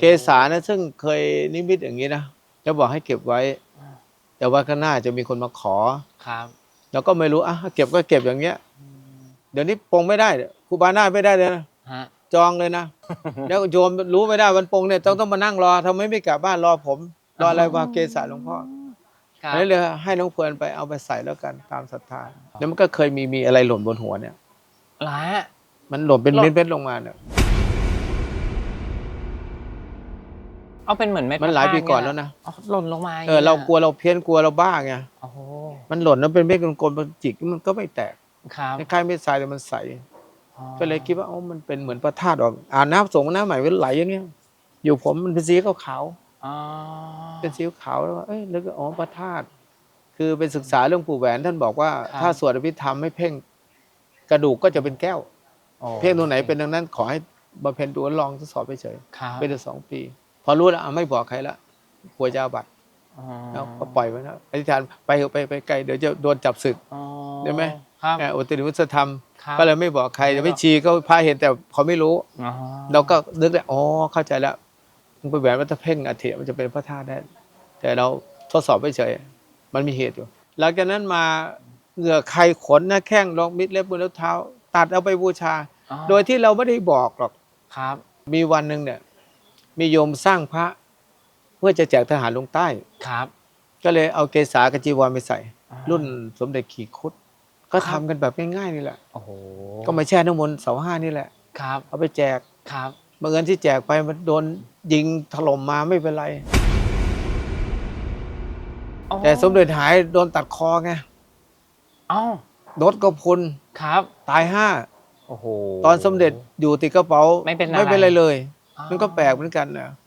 เกษานะซึ่งเคยนิมิตอย่างนี้นะจะบอกให้เก็บไว้ แต่ว่าข้างหน้าจะมีคนมาขอครับเราก็ไม่รู้อะเก็บก็เก็บอย่างเงี้ย เดี๋ยวนี้ปรงไม่ได้ครูบาหน้าไม่ได้เลยนะฮะจองเลยนะแล้วโยมรู้ไม่ได้วันปรงเนี่ยต้องต้องมานั่งรอทำไมไม่กลับบ้านรอผมรออะไรวาเกษาหลวงพ่อครับอันนี้เลยให้น้องเพลินไปเอาไปใส่แล้วกันตามศรัทธาแล้วมันก็เคยมีมีอะไรหล่นบนหัวเนี่ยหลายมันหล่นเป็นหล่นเม็ดๆลงมาเนี่ย เอาเป็นเหมือนเม็ดมันหลายปีพระธตุก่อนแล้วนะอ๋อหล่นลงมาเออเรากลัวเราเพี้ยนกลัวเราบ้าไงโอ้โหมันหล่นแล้วเป็นเม็ดกลมๆมันจิกมันก็ไม่แตกครับคล้ายๆเม็ดทรายแต่มันใสอ๋อก็เลยคิดว่าอ๋อมันเป็นเหมือนพระธาตุออกอ่านน้ำสงน้ำใหม่เป็นไหลอย่างเงี้ยอยู่ผมมันเป็นสีขาวอ๋อๆเป็นสีขาวแล้วว่าเอ้ยแล้วก็อ๋อพระธาตุคือไปศึกษาเรื่องปู่แหวนท่านบอกว่า ถ้าสวดอภิธรรมไม่เพ่งกระดูกก็จะเป็นแก้วโอ้เพ่งตรงไหนเป็นดังนั้นขอให้บำเพ็ญดูลองทดสอบไปเฉยครับเป็นสองปี พอรู้แล้วอะไม่บอกใครละกลัวจะอาบัตรอ๋อแล้วก็ปล่อยไว้นะอธิษฐานไปเถอะไปไปไกลเดี๋ยวจะโดนจับศึกอ๋อใช่ไหมครับแอบอุตริมุสธรรมครับก็เลยไม่บอกใครแต่ไม่ชีก็พาเห็นแต่เขาไม่รู้อ๋อเราก็นึกได้อ๋อเข้าใจแล้วมึงไปแหวนวัตเพ่งอัฐิมันจะเป็นพระธาตุได้ แต่เราทดสอบไปเฉยมันมีเหตุอยู่ หลังจากนั้นมาเหงื่อใครขนหน้าแข้งรองมิดเล็บมือแล้วเท้า ตัดเอาไปบูชาอ๋อโดยที่เราไม่ได้บอกหรอกครับ มีวันหนึ่งเนี่ย มีโยมสร้างพระ เพื่อจะแจกทหารลงใต้ ครับ ก็เลยเอาเกษากบจีวรไปใส่ อ่ารุ่นสมเด็จขี่ครุดก็ทำกันแบบง่ายๆนี่แหละ โอ้โหก็มาแช่น้ำมนต์เสาห้านี่แหละ ครับ เอาไปแจกครับ บังเอิญที่แจกไปมันโดนยิงถล่มมาไม่เป็นไร อ๋อแต่สมเด็จหายโดนตัดคอไงเอ้า รถก็พุนครับ ตายห้าโอ้โห ตอนสมเด็จอยู่ติดกระเป๋าไม่เป็นอะไร ไม่เป็นไรเลยอ๋อ มันก็แปลกเหมือนกันนะ